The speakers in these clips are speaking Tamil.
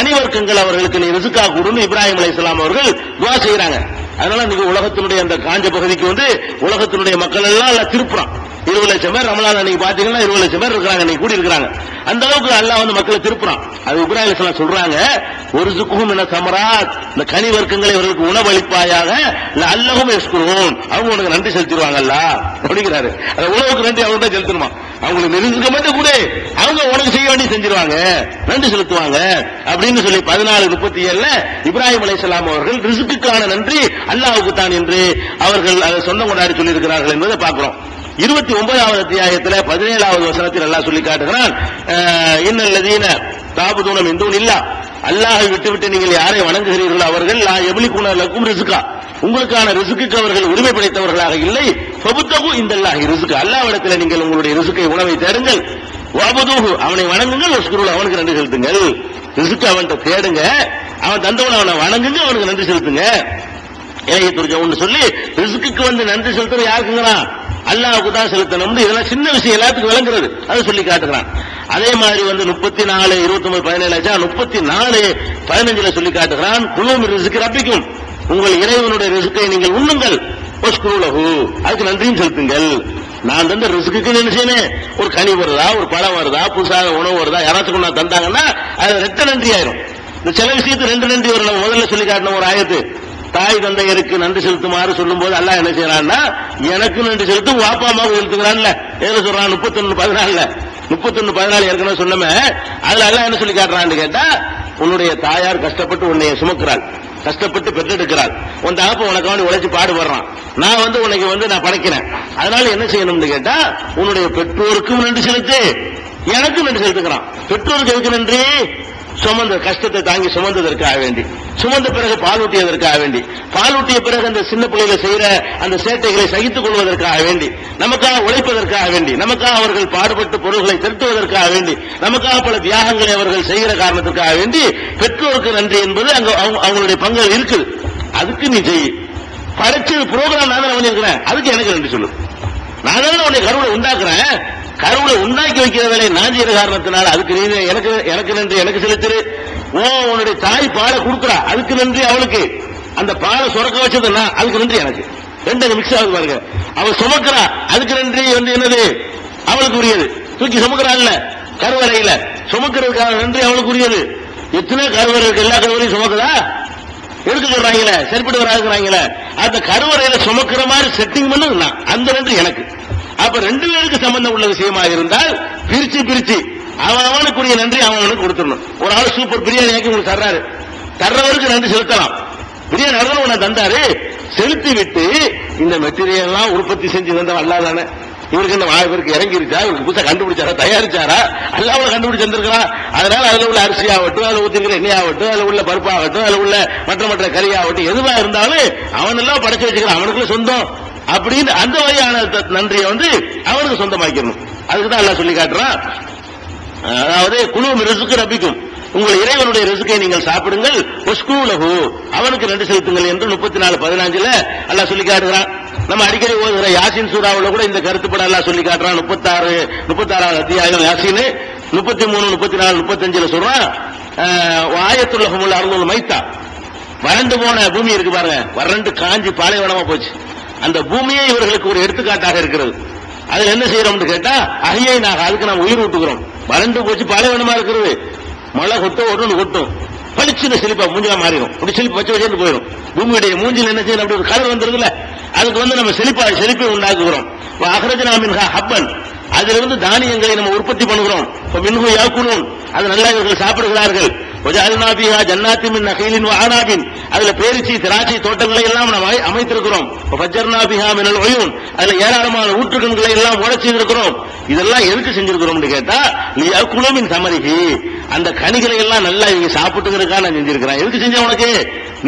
கனிவர்க்கங்கள் அவர்களுக்கு நீ ரிசுக்கா கொடுன்னு இப்ராஹிம் அலைஹிஸ்ஸலாம் அவர்கள் துவா செய்யறாங்க அதனால நீங்க உலகத்தினுடைய அந்த காஞ்ச பகுதிக்கு வந்து உலகத்தினுடைய மக்கள் எல்லாம் எல்லாம் திருப்புறான். இருபது லட்சம் பேர் ரமலான் அன்னைக்கு பாத்தீங்கன்னா இருபது லட்சம் பேர் இருக்கிறாங்க நீ கூடி இருக்கிறாங்க அந்த அளவுக்கு அல்லாஹ் வந்து மக்களை திருப்புறான். அது இப்ராஹிம் இஸ்லாம் சொல்றாங்க ஒரு சுக்கும் என சமராத். இந்த கனி வர்க்கங்களை இவர்களுக்கு உணவளிப்பாயாக அல்லவும் எஸ்குருவோம் அவங்க உனக்கு நன்றி செலுத்திடுவாங்கல்ல அப்படிங்கிறாரு. அந்த உணவுக்கு நன்றி அவங்க தான் செலுத்தணுமா? அவங்களுக்கு நெருங்க மட்டும் கூட அவங்க உனக்கு செய்ய வேண்டி செஞ்சிருவாங்க. நன்றி செலுத்துவாங்க. அப்படின்னு சொல்லி பதினாலு முப்பத்தி ஏழுல இப்ராஹிம் அலைஹிஸ்ஸலாம் அவர்கள் ரிசுக்குக்கான நன்றி அல்லாவுக்கு தான் என்று அவர்கள் அதை சொந்தம் கொண்டாடி சொல்லியிருக்கிறார்கள் என்பதை பார்க்கிறோம். இருபத்தி ஒன்பதாவது அத்தியாயத்தில் பதினேழாவது வசனத்தில் நல்லா சொல்லி காட்டுகிறான் இன்னல்லதீன தாபுதூனம் இந்தும் இல்லா அல்லாஹை விட்டு விட்டு நீங்கள் யாரை வணங்குகிறீர்களோ அவர்கள் நான் எபிலிக்குன லக்கும் ரிசுகா உங்களுக்கான ரிசுக்கு அவர்கள் உரிமை படைத்தவர்களாக இல்லை. சொபுத்தகு இந்த அல்லாஹி ரிசுக்கு அல்லாவிடத்தில் நீங்கள் உங்களுடைய ரிசுக்கை உணவை தேடுங்கள். வாபதூகு அவனை வணங்குங்கள் வஸ்குருள் அவனுக்கு நன்றி செலுத்துங்கள். ரிசுக்கு அவன்கிட்ட தேடுங்க. அவன் தந்தவன் அவனை வணங்குங்க அவனுக்கு நன்றி செலுத்துங்க. இலையை துரிஜவுன்னு சொல்லி ரிசுக்கு வந்து நன்றி செலுத்துறது யாருக்குங்கிறான் அல்லாவுக்கு தான் செலுத்தணும். இதெல்லாம் சின்ன விஷயம் எல்லாத்துக்கும் விளங்குறது. அதை சொல்லி காட்டுகிறான் அதே மாதிரி வந்து முப்பத்தி நாலு இருபத்தி ஒன்பது பதினேழு ஆச்சா முப்பத்தி நாலு பதினஞ்சுல சொல்லி காட்டுகிறான் குழுவும் ரிசுக்கு ரப்பிக்கும். உங்கள் இறைவனுடைய ரிசுக்கை நீங்கள் உண்ணுங்கள். ஒஸ்குருலகு அதுக்கு நன்றியும் செலுத்துங்கள். நான் தந்த ரிஸ்க்கு என்ன செய்யணும் ஒரு கனி வருதா? ஒரு பழம் வருதா? புதுசாக உணவு வருதா? யாராச்சும் கொண்டு தந்தாங்கன்னா அது ரெட்ட நன்றி ஆயிரும். இந்த சில விஷயத்துக்கு ரெண்டு நன்றி வரும். நம்ம முதல்ல சொல்லி காட்டின ஒரு ஆயத்து தாய் தந்தையருக்கு நன்றி செலுத்துமாறு சொல்லும்போது அல்லா என்ன செய்யறான்னா எனக்கு நன்றி செலுத்தும் வாப்பா அம்மாவுக்கு செலுத்துக்கிறான்ல ஏதோ சொல்றான்? முப்பத்தொன்னு பதினாலுல. முப்பத்தொன்னு பதினாலு ஏற்கனவே சொன்னமே. அதுல எல்லாம் என்ன சொல்லி காட்டுறான்னு கேட்டா உன்னுடைய தாயார் கஷ்டப்பட்டு உன்னைய சுமக்கிறாள். கஷ்டப்பட்டு பெற்றெடுக்கிறாள் உன் தகப்ப உனக்காண்டி உழைச்சு பாடுபடுறான் நான் வந்து உனக்கு வந்து நான் படைக்கிறேன். அதனால என்ன செய்யணும்னு கேட்டா உன்னுடைய பெற்றோருக்கும் நன்றி செலுத்து. எனக்கும் நன்றி செலுத்துக்கிறான். பெற்றோருக்கு எதுக்கு நன்றி? சுமந்த கஷ்டத்தை தாங்கி சுமந்ததற்காக வேண்டி. சுமந்த பிறகு பாலூட்டியதற்காக வேண்டி. பாலூட்டிய பிறகு அந்த சின்ன பிள்ளைகளை செய்யற அந்த சேட்டைகளை சகித்துக் கொள்வதற்காக வேண்டி. நமக்காக உழைப்பதற்காக வேண்டி. நமக்காக அவர்கள் பாடுபட்டு பொருள்களை திருத்துவதற்காக வேண்டி. நமக்காக பல தியாகங்களை அவர்கள் செய்கிற காரணத்திற்காக வேண்டி பெற்றோருக்கு நன்றி என்பது அங்க அவங்க- அவங்களுடைய பங்கு இருக்குது. அதுக்கு நீ செய். படைச்சது புரோகிராம் நான் தான் பண்ணியிருக்கிறேன் அதுக்கு எனக்கு நன்றி சொல்லு. நான் தானே உன்னை கருவில உண்டாக்குறேன். கருவில உண்டாக்கி வைக்கிற வேலையை நான் செய்யற காரணத்தினால அதுக்கு நீ எனக்கு எனக்கு நன்றி எனக்கு செலுத்துரு. ஓ உன்னுடைய தாய் பாலை கொடுக்குறா. அதுக்கு நன்றி அவளுக்கு. அந்த பாலை சுரக்க வச்சது நான் அதுக்கு நன்றி எனக்கு. ரெண்டு மிக்ஸ் ஆகுது பாருங்க. அவள் சுமக்கிறா. அதுக்கு நன்றி வந்து என்னது? அவளுக்கு உரியது தூக்கி சுமக்கிறாள் கருவறையில. சுமக்கிறதுக்காக நன்றி அவளுக்கு உரியது எத்தனை கருவறை இருக்கு. எல்லா கருவறையும் சுமக்குதா? எடுக்க சொல்றாங்களே. சரிப்பட்டு வராதுங்கிறாங்களே. அந்த கருவறையில சுமக்கிற மாதிரி செட்டிங் பண்ணு நான் அந்த நன்றி எனக்கு. அப்ப ரெண்டு பேருக்கு சம்பந்தம் உள்ள விஷயமா இருந்தால் பிரிச்சு பிரிச்சு அவன் அவனுக்குரிய நன்றி அவன் அவனுக்கு கொடுத்துடணும். ஒரு ஆள் சூப்பர் பிரியாணி ஆக்கி உங்களுக்கு தர்றாரு. தர்றவருக்கு நன்றி செலுத்தலாம். பிரியாணி நடந்து உன்னை தந்தாரு. செலுத்தி விட்டு இந்த மெட்டீரியல் எல்லாம் உற்பத்தி செஞ்சு தந்தவன் அல்லாதானே இவருக்கு இந்த வாய் இறங்கிருச்சா? இவருக்கு புதுசாக கண்டுபிடிச்சாரா? தயாரிச்சாரா? அல்லாம கண்டுபிடிச்சு வந்திருக்கிறான். அதனால அதுல உள்ள அரிசி ஆகட்டும் அதுல ஊத்திருக்கிற எண்ணெய் ஆகட்டும் அதுல உள்ள பருப்பு ஆகட்டும் அதுல உள்ள மற்ற மற்ற கறி ஆகட்டும் எதுவா இருந்தாலும் அவன் எல்லாம் படைச்சு வச்சுக்கிறான். அவனுக்குள்ள சொந்தம். அப்படின்னு அந்த வகையான நன்றியை வந்து அவனுக்கு சொந்தமாக்கணும் அதுக்கு தான் எல்லாம் சொல்லி காட்டுறான். அதாவது குழு ரிசுக்கு ரபிக்கும். உங்கள் இறைவனுடைய ரிசுக்கை நீங்கள் சாப்பிடுங்கள். ஒஸ்கூலகு அவனுக்கு நன்றி செலுத்துங்கள் என்று முப்பத்தி நாலு பதினஞ்சுல எல்லாம் சொல்லி காட்டுகிறான். நம்ம அடிக்கடி ஓதுகிற யாசின் சூறாவில் கூட இந்த கருத்துப்பட எல்லாம் சொல்லி காட்டுறான். முப்பத்தாறு முப்பத்தாறாவது அத்தியாயம் யாசின் முப்பத்தி மூணு முப்பத்தி நாலு முப்பத்தஞ்சுல சொல்றான். ஆயத்துள்ளகமுள்ள அருள் மைத்தா. வறண்டு போன பூமி இருக்கு பாருங்க. வறண்டு காஞ்சி பாலைவனமா போச்சு. அந்த பூமியே இவர்களுக்கு ஒரு எடுத்துக்காட்டாக இருக்கிறது. அதுல என்ன செய்யறோம்னு கேட்டா அகையை நாங்க அதுக்கு நம்ம உயிர் விட்டுக்கிறோம் வறண்டு போச்சு பாலைவனமா இருக்கிறது? மழை கொட்டும் ஒன்று கொட்டும். பளிச்சுன்னு சிலிப்பா மூஞ்சா மாறிடும். அப்படி சிலிப்பு வச்சு வச்சு போயிடும். பூமியுடைய மூஞ்சில் என்ன செய்யணும்? அப்படி ஒரு கலர் வந்துருதுல அதுக்கு வந்து நம்ம செழிப்பா செழிப்பை உண்டாக்குகிறோம். அகரஜனாமின் ஹப்பன். அதிலிருந்து தானியங்களை நம்ம உற்பத்தி பண்ணுகிறோம். இப்ப மின்கு யாக்குணும் அது நல்லா இவர்கள் சாப்பிடுகிறார்கள். ஒஜால்நாபிஹா ஜன்னாத்தி மின் நகைலின் ஆனாபின் அதுல பேரிச்சி திராட்சை தோட்டங்களை எல்லாம் நாம் அமைத்திருக்கிறோம். அமைத்திருக்கிறோம் ஃபஜ்ஜர்நாபிஹா மினல் ஒயூன் அதுல ஏராளமான ஊற்றுக்கண்களை எல்லாம் உடச்சி இருக்கிறோம். இதெல்லாம் எதுக்கு செஞ்சிருக்கிறோம்னு கேட்டா குழுமின் சமரிகி. அந்த கனிகளை எல்லாம் நல்லா இவங்க சாப்பிட்டுங்கிறதுக்காக நான் செஞ்சிருக்கிறேன். எதுக்கு செஞ்சேன் உனக்கு?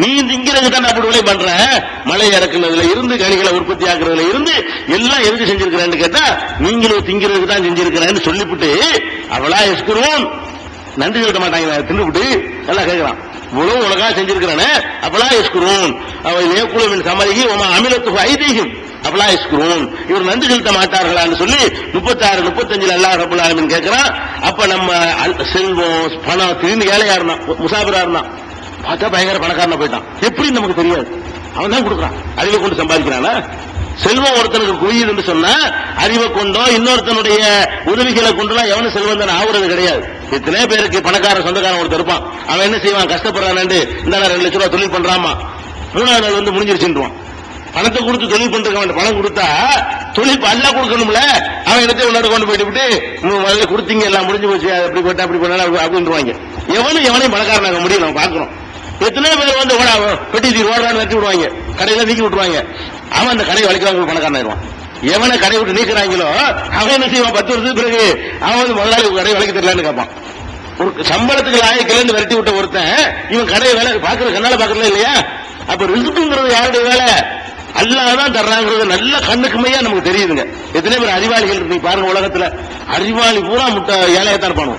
நீ திங்கிறதுக்கு தான் நான் அப்படி விலை பண்றேன் மழை இறக்குனதுல இருந்து கனிகளை உற்பத்தி ஆக்குறதுல இருந்து எல்லாம் எதுக்கு செஞ்சிருக்கிறேன்னு கேட்டா நீங்களும் திங்கிறதுக்கு தான் செஞ்சிருக்கிறேன்னு சொல்லிவிட்டு அவளா எஸ்குருவோம். நன்றி சொல்ல மாட்டாங்க. தின்னுபிட்டு நல்லா கேட்கிறான் இவ்வளவு உலகா செஞ்சிருக்கிறானே அப்பலா எஸ்குருவோம் அவள் ஏக்குழுவின் சமரிகி உமா அமிலத்துக்கு ஐதீகம் அப்பலா இஸ்குரூன் இவர் நன்றி செலுத்த மாட்டார்களான்னு சொல்லி முப்பத்தாறு முப்பத்தஞ்சுல அல்லாஹ் ரபுல் கேட்கிறான். அப்ப நம்ம அல்- செல்வம் பணம் திடீர்னு ஏழையா இருந்தான் முசாபிரா இருந்தான் பார்த்தா பயங்கர பணக்காரனா போயிட்டான். எப்படி நமக்கு தெரியாது. அவன் தான் கொடுக்குறான். அறிவை கொண்டு சம்பாதிக்கிறானா? செல்வம் ஒருத்தனுக்கு குவியுதுன்னு சொன்னா அறிவை கொண்டோ இன்னொருத்தனுடைய உதவிகளை கொண்டுலாம் எவனும் செல்வந்தன் ஆகுறது கிடையாது. எத்தனை பேருக்கு பணக்கார சொந்தக்காரன் ஒருத்தர் இருப்பான். அவன் என்ன செய்வான்? கஷ்டப்படுறான்னு இந்த ரெண்டு லட்ச ரூபா தொழில் பண்றாமா? மூணாவது நாள் வந்து முடிஞ்சிருச்சுன்றான் பணத்தை கொடுத்து தொழில் பண்றதுக்கு அவன் பணம் கொடுத்தா தொழில் இப்ப கொடுக்கணும்ல. அவன் இடத்தை உன்னோட கொண்டு போயிட்டு விட்டு முதல்ல கொடுத்தீங்க எல்லாம் முடிஞ்சு போச்சு அப்படி போட்டா அப்படி பண்ணா அப்படி- எவனும் எவனையும் பணக்காரனாக முடியும் நம்ம பாக்குறோம் எத்தனை பேர் வந்து ஓடா பெட்டி ஓடுறான்னு வெட்டி விடுவாங்க. கடையில நீக்கி விட்டுருவாங்க. அவன் அந்த கடையை வலிக்கிறாங்க பணக்காரன் ஆயிடுவான் எவனை கடை விட்டு நீக்கிறாங்களோ அவன் என்ன செய்வான்? பத்து வருஷத்துக்கு பிறகு அவன் வந்து முதலாளி கடை விலைக்கு தெரியலன்னு கேட்பான். ஒரு சம்பளத்துக்கு லாயக்கிலேருந்து விரட்டி விட்ட ஒருத்தன் இவன் கடையை வேலை பாக்குற கண்ணால பாக்குறல இல்லையா? அப்ப ரிசுக்குங்கிறது யாருடைய வேலை? அல்லாதான் தர்றாங்கிறது நல்ல கண்ணுக்குமையா நமக்கு தெரியுதுங்க. எத்தனை பேர் அறிவாளிகள் இருக்கு பாருங்க உலகத்துல. அறிவாளி பூரா முட்டை ஏழையத்தான் இருப்பானு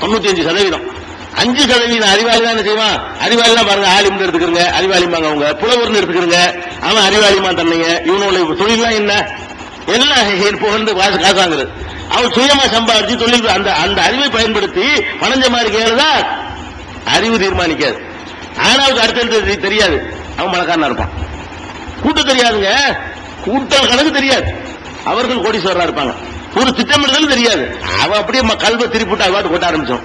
தொண்ணூத்தி அஞ்சு சதவீதம். அஞ்சு சதவீதம் அறிவாளி தான் செய்வான் அறிவாளி தான் பாருங்க ஆலிம்னு எடுத்துக்கிறங்க. அறிவாளிமாங்க அவங்க. புலவர்னு எடுத்துக்கிறங்க. அவன் அறிவாளிமா தன்னைங்க. இவனுடைய தொழிலாம் என்ன? எல்லாம் புகழ்ந்து காசு காசாங்கிறது அவன் சுயமா சம்பாதிச்சு தொழில் அந்த அந்த அறிவை பயன்படுத்தி பணஞ்ச மாதிரி கேளுதா? அறிவு தீர்மானிக்காது. ஆனாவுக்கு அடுத்தடுத்து தெரியாது. அவன் பணக்காரனா இருப்பான். கூட்டம் தெரியாதுங்க. கூட்டம் கணக்கு தெரியாது. அவர்கள் கோடீஸ்வரரா இருப்பாங்க. ஒரு திட்டமிடுதல் தெரியாது. அவன் அப்படியே ம- கல்வை திருப்பிட்டு அவாட்டு கொட்ட ஆரம்பிச்சோம்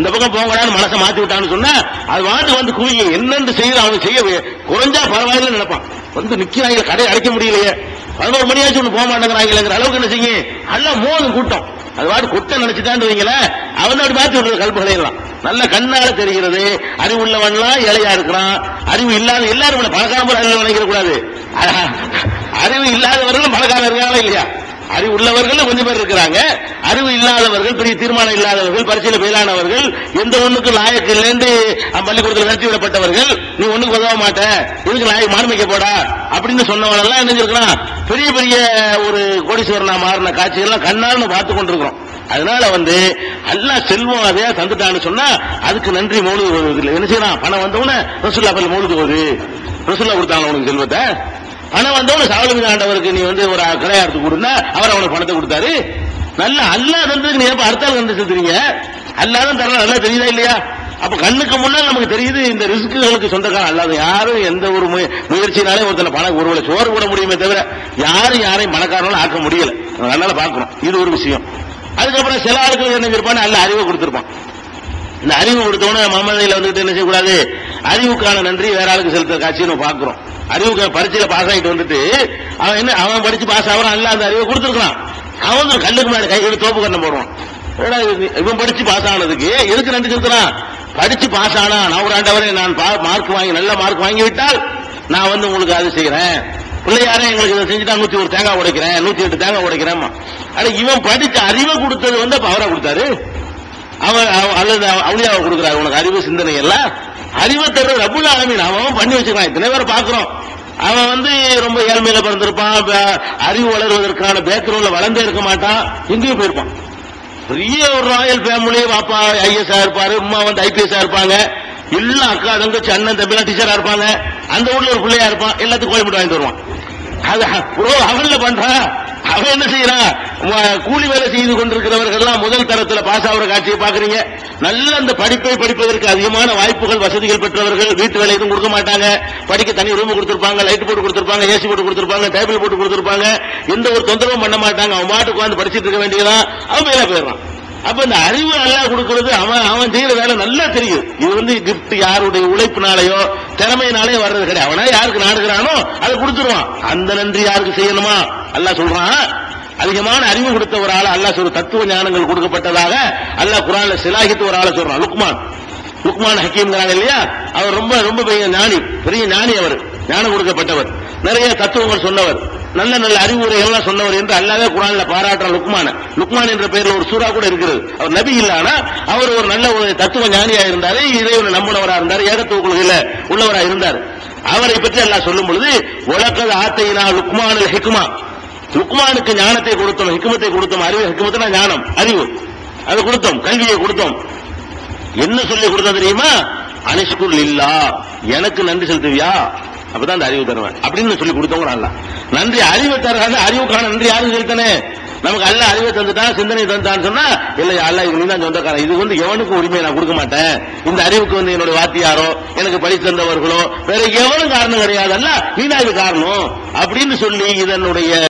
இந்த பக்கம் போங்கடான்னு மனசை மாத்தி விட்டான்னு சொன்னா அது வாட்டு வந்து குவிங்க என்னென்று செய்யற அவன் செய்ய குறைஞ்சா பரவாயில்ல நினைப்பான். வந்து நிக்கிறாங்க கடை அடைக்க முடியலையே. பதினோரு மணியாச்சும் ஒண்ணு போக மாட்டேங்கிறாங்களேங்கிற அளவுக்கு என்ன செய்யும்? நல்லா மோதும் கூட்டம். அது வாட்டு குட்டை நினைச்சுட்டான்னு வைங்களேன் அவன் அப்படி மாத்தி விடுறது கல்புகளை எல்லாம். நல்ல கண்ணால தெரிகிறது. அறிவு உள்ளவன்லாம் ஏழையா இருக்கிறான். அறிவு இல்லாத எல்லாரும் இவனை பணக்காரன் போல அறிவு நினைக்கிற கூடாது அறிவு இல்லாதவர்களும் பணக்காரன் இருக்காங்களா இல்லையா? அறிவு உள்ளவர்கள் கொஞ்சம் பேர் இருக்கிறாங்க. அறிவு இல்லாதவர்கள் பெரிய தீர்மானம் இல்லாதவர்கள் பரிசீல பெயிலானவர்கள் எந்த ஒண்ணுக்கு லாயக்கு இல்லைன்னு பள்ளிக்கூடத்தில் நடத்தி விடப்பட்டவர்கள் நீ ஒண்ணுக்கு உதவ மாட்டேன் இதுக்கு லாயக்கு மார்மிக்க போடா அப்படின்னு சொன்னவனெல்லாம் என்ன செஞ்சிருக்கிறான் பெரிய பெரிய ஒரு கோடீஸ்வரனா மாறின காட்சிகள்லாம் கண்ணால் நம்ம பார்த்து கொண்டிருக்கிறோம். அதனால வந்து அல்லாஹ் செல்வம் அதையா தந்துட்டான்னு சொன்னா அதுக்கு நன்றி மௌலுது ஓதுவது இல்லை என்ன செய்யலாம் பணம் வந்தவன ரசுல்லா பல்ல மௌலுது ஓது ரசுல்லா கொடுத்தாங்க உனக்கு செல்வத்தை? பணம் வந்தவன சாவலமி ஆண்டவருக்கு நீ வந்து ஒரு அக்கறையாக எடுத்து கொடுத்தா அவர் அவனுக்கு பணத்தை கொடுத்தாரு. நல்ல அல்லா தந்ததுக்கு நீ எப்ப அர்த்தம் கண்டு செலுத்துறீங்க அல்லாஹ் தான் நல்லா தெரியுதா இல்லையா? அப்ப கண்ணுக்கு முன்னால் நமக்கு தெரியுது இந்த ரிஸ்க்குகளுக்கு சொந்தக்காரன். அல்லாத யாரும் எந்த ஒரு முயற்சினாலே ஒருத்தனை பணம் ஒருவரை சோறு போட முடியுமே தவிர யாரும் யாரையும் பணக்காரனாலும் ஆக்க முடியல. அதனால பாக்குறோம் இது ஒரு விஷயம். அதுக்கப்புறம் சில ஆட்கள் என்ன இருப்பான்னு அல்ல அறிவை கொடுத்திருப்பான். இந்த அறிவு கொடுத்தவன மமதையில வந்துட்டு என்ன செய்யக்கூடாது? அறிவுக்கான நன்றி வேற ஆளுக்கு செலுத்த காட்சியை நம்ம பாக்குறோம் அறிவு பரீட்சையில பாஸ் ஆகிட்டு வந்துட்டு அவன் என்ன அவன் படிச்சு பாஸ் ஆகிறான் அல்ல அந்த அறிவை கொடுத்துருக்கான் அவன் ஒரு கல்லுக்கு மேல கை எடுத்து தோப்பு கண்ணம் போடுவான். இவன் படிச்சு பாஸ் ஆனதுக்கு எதுக்கு நன்றி செலுத்துறான்? படிச்சு பாஸ் ஆனா நான் ஒரு ஆண்டவரை நான் மார்க் வாங்கி நல்ல மார்க் வாங்கி விட்டால் நான் வந்து உங்களுக்கு அது செய்யறேன் பிள்ளையாரே எங்களுக்கு இதை செஞ்சுட்டா நூத்தி ஒரு தேங்காய் உடைக்கிறேன் நூத்தி எட்டு தேங்காய் உடைக்கிறேன் அட இவன் படிச்ச அறிவை கொடுத்தது வந்து அப்ப கொடுத்தாரு? அவன் அல்லது அவளியாவை கொடுக்குறாரு உனக்கு அறிவு சிந்தனை எல்லாம்? அறிவை தர்ற ரபுல் ஆலமீன் அவன் பண்ணி வச்சிருக்கான். இத்தனை பேரை பாக்குறோம் அவன் வந்து ரொம்ப ஏழ்மையில பிறந்திருப்பான் அறிவு வளர்வதற்கான பேக்ரவுண்ட்ல வளர்ந்தே இருக்க மாட்டான் எங்கேயும் போயிருப்பான். பெரிய ஒரு ராயல் ஃபேமிலி பாப்பா ஐஎஸ்ஆ இருப்பாரு அம்மா வந்து ஐபிஎஸ்ஆ இருப்பாங்க. எல்லாம் அக்கா தங்கச்சி அண்ணன் தம்பிலாம் டீச்சரா இருப்பாங்க. அந்த ஊர்ல ஒரு பிள்ளையா இருப்பான் எல்லாத்துக்கும் கோயம்புட்டு வாங்கிட்டு வருவான். அது அவன்ல பண்றான். அவன் என்ன செய்யறான் கூலி வேலை செய்து கொண்டிருக்கிறவர்கள் எல்லாம் முதல் தரத்தில் பாஸ் ஆகிற காட்சியை பாக்குறீங்க நல்ல அந்த படிப்பை படிப்பதற்கு அதிகமான வாய்ப்புகள் வசதிகள் பெற்றவர்கள் வீட்டு வேலை எதுவும் கொடுக்க மாட்டாங்க. படிக்க தனி ரூம் கொடுத்திருப்பாங்க லைட் போட்டு கொடுத்திருப்பாங்க ஏசி போட்டு கொடுத்திருப்பாங்க டேபிள் போட்டு கொடுத்திருப்பாங்க. எந்த ஒரு தொந்தரவும் பண்ண மாட்டாங்க. அவன் மாட்டு உட்காந்து படிச்சிட்டு இருக்க வேண்டியதான் அவன் மேலே போயிடுறான். அப்ப இந்த அறிவு நல்லா கொடுக்கறது அவன் அவன் செய்யற வேலை நல்லா தெரியும். இது வந்து கிஃப்ட் யாருடைய உழைப்பினாலேயோ திறமையினாலேயோ வர்றது கிடையாது. அவனா யாருக்கு நாடுகிறானோ அதை கொடுத்துருவான். அந்த நன்றி யாருக்கு செய்யணுமா? அல்லாஹ் சொல்றான் அதிகமான அறிவு கொடுத்த ஒரு ஆள் அல்லாஹ் சொல்ற தத்துவ ஞானங்கள் கொடுக்கப்பட்டதாக அல்லாஹ் குரான்ல சிலாகித்து ஒரு ஆளை சொல்றான். லுக்மான் லுக்மான் ஹக்கீம்ங்கிறாங்க இல்லையா? அவர் ரொம்ப ரொம்ப பெரிய ஞானி பெரிய ஞானி அவர். ஞானம் கொடுக்கப்பட்டவர். நிறைய தத்துவங்கள் சொன்னவர். நல்ல நல்ல அறிவுரைகள்லாம் சொன்னவர் என்று அல்லாவே குரான்ல பாராட்டுற லுக்மான. லுக்மான் என்ற பெயர்ல ஒரு சூறா கூட இருக்கிறது. அவர் நபி இல்லானா அவர் ஒரு நல்ல ஒரு தத்துவ ஞானியா இருந்தாரு இறைவனை நம்பினவரா இருந்தார் ஏகத்துவ கொள்கையில உள்ளவரா இருந்தார். அவரை பற்றி எல்லாம் சொல்லும் பொழுது உலகது ஆத்தையினா லுக்மானுல் ஹிக்மா. லுக்மானுக்கு ஞானத்தை கொடுத்தோம் ஹிக்குமத்தை கொடுத்தோம் அறிவு ஹிக்குமத்தினா ஞானம் அறிவு. அதை கொடுத்தோம் கல்வியை கொடுத்தோம். என்ன சொல்லி கொடுத்தா தெரியுமா? அனிஷ்குர் இல்லா எனக்கு நன்றி செலுத்துவியா? அப்பதான் அந்த அறிவு தருவேன். அப்படின்னு சொல்லி கொடுத்தவங்க அல்ல நன்றி அறிவை தர்றாங்க அறிவுக்கான நன்றி யாரும் செலுத்தனே? நமக்கு அல்ல அறிவை தந்துட்டான் சிந்தனை தந்தான்னு சொன்னா இல்ல அல்ல இது தான் சொந்தக்காரன். இது வந்து எவனுக்கும் உரிமையை நான் கொடுக்க மாட்டேன். இந்த அறிவுக்கு வந்து என்னோட வாத்தியாரோ எனக்கு படி தந்தவர்களோ வேற எவனும் காரணம் கிடையாது அல்ல நீ தான் இது காரணம். அப்படின்னு சொல்லி இதனுடைய